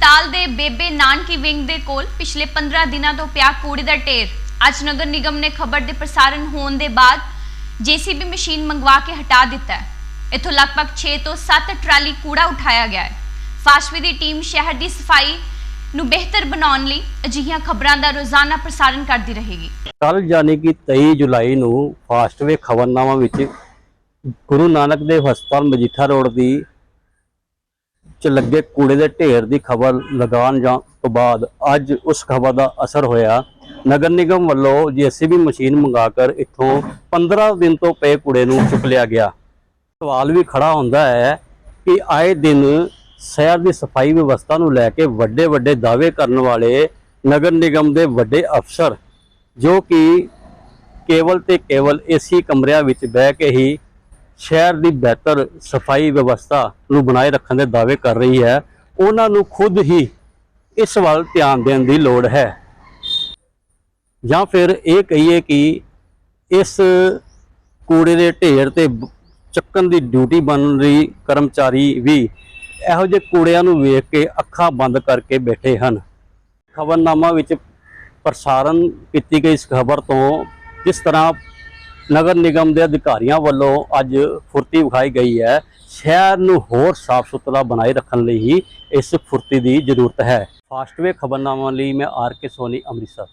ਹਸਪਤਾਲ ਦੇ ਬੇਬੇ ਨਾਨਕੀ ਵਿੰਗ ਦੇ ਕੋਲ ਪਿਛਲੇ 15 ਦਿਨਾਂ ਤੋਂ ਪਿਆ ਕੂੜੇ ਦਾ ਢੇਰ। ਅੱਜ ਨਗਰ ਨਿਗਮ ਨੇ ਖਬਰ ਦੇ ਪ੍ਰਸਾਰਣ ਹੋਣ ਦੇ ਬਾਅਦ ਜੀਸੀਬੀ ਮਸ਼ੀਨ ਮੰਗਵਾ ਕੇ ਹਟਾ ਦਿੱਤਾ ਹੈ। ਇਥੋਂ ਲਗਭਗ 6 ਤੋਂ 7 ਟਰਾਲੀ ਕੂੜਾ ਉਠਾਇਆ ਗਿਆ ਹੈ। ਫਾਸਟਵੇ ਦੀ ਟੀਮ ਸ਼ਹਿਰ ਦੀ ਸਫ਼ਾਈ ਨੂੰ ਬਿਹਤਰ ਬਣਾਉਣ ਲਈ ਅਜਿਹੀਆਂ ਖਬਰਾਂ ਦਾ ਰੋਜ਼ਾਨਾ ਪ੍ਰਸਾਰਣ ਕਰਦੀ ਰਹੇਗੀ। ਕੱਲ ਯਾਨੀ ਕਿ 23 ਜੁਲਾਈ ਨੂੰ ਫਾਸਟਵੇ ਖਬਰਨਾਮਾ ਵਿੱਚ ਗੁਰੂ ਨਾਨਕ ਦੇਵ ਹਸਪਤਾਲ ਮਜੀਠਾ ਰੋਡ ਦੀ ਚ ਲੱਗੇ ਕੂੜੇ ਦੇ ਢੇਰ ਦੀ ਖਬਰ ਲਗਾਉਣ ਜਾਂ ਤੋਂ ਬਾਅਦ ਅੱਜ ਉਸ ਖਬਰ ਦਾ ਅਸਰ ਹੋਇਆ। ਨਗਰ ਨਿਗਮ ਵੱਲੋਂ ਜੀਸੀਬੀ ਮਸ਼ੀਨ ਮੰਗਾ ਕਰ ਇੱਥੋਂ 15 ਦਿਨ ਤੋਂ ਪਏ ਕੂੜੇ ਨੂੰ ਚੁੱਕ ਲਿਆ ਗਿਆ। ਸਵਾਲ ਵੀ ਖੜਾ ਹੁੰਦਾ ਹੈ ਕਿ ਆਏ ਦਿਨ ਸ਼ਹਿਰ ਦੀ ਸਫ਼ਾਈ ਵਿਵਸਥਾ ਨੂੰ ਲੈ ਕੇ ਵੱਡੇ ਵੱਡੇ ਦਾਅਵੇ ਕਰਨ ਵਾਲੇ ਨਗਰ ਨਿਗਮ ਦੇ ਵੱਡੇ ਅਫਸਰ, ਜੋ ਕਿ ਕੇਵਲ ਤੇ ਕੇਵਲ ਏਸੀ ਕਮਰਿਆਂ ਵਿੱਚ ਬਹਿ ਕੇ ਹੀ ਸ਼ਹਿਰ ਦੀ ਬਿਹਤਰ ਸਫ਼ਾਈ ਵਿਵਸਥਾ ਨੂੰ ਬਣਾਏ ਰੱਖਣ ਦੇ ਦਾਅਵੇ ਕਰ ਰਹੀ ਹੈ। ਉਹਨਾਂ ਨੂੰ ਖੁਦ ਹੀ ਇਸ ਵੱਲ ਧਿਆਨ ਦੇਣ ਦੀ ਲੋੜ ਹੈ। ਜਾਂ ਫਿਰ ਇਹ ਕਹੀਏ ਕਿ ਇਸ ਕੂੜੇ ਦੇ ਢੇਰ ਤੇ ਚੱਕਣ ਦੀ ਡਿਊਟੀ ਬਣ ਰਹੀ ਕਰਮਚਾਰੀ ਵੀ ਇਹੋ ਜਿਹੇ ਕੂੜਿਆਂ ਨੂੰ ਵੇਖ ਕੇ ਅੱਖਾਂ ਬੰਦ ਕਰਕੇ ਬੈਠੇ ਹਨ। ਖਬਰਨਾਮਾ ਵਿੱਚ ਪ੍ਰਸਾਰਣ ਕੀਤੀ ਗਈ ਇਸ ਖਬਰ ਤੋਂ ਜਿਸ ਤਰ੍ਹਾਂ ਨਗਰ ਨਿਗਮ ਦੇ ਅਧਿਕਾਰੀਆਂ ਵੱਲੋਂ ਅੱਜ ਫੁਰਤੀ ਵਿਖਾਈ ਗਈ ਹੈ। ਸ਼ਹਿਰ ਨੂੰ ਹੋਰ ਸਾਫ਼ ਸੁਥਰਾ ਬਣਾਏ ਰੱਖਣ ਲਈ ਹੀ ਇਸ ਫੁਰਤੀ ਦੀ ਜ਼ਰੂਰਤ ਹੈ। ਫਾਸਟਵੇ ਖਬਰਨਾਮਾ ਲਈ ਮੈਂ ਆਰ ਕੇ ਸੋਨੀ, ਅੰਮ੍ਰਿਤਸਰ।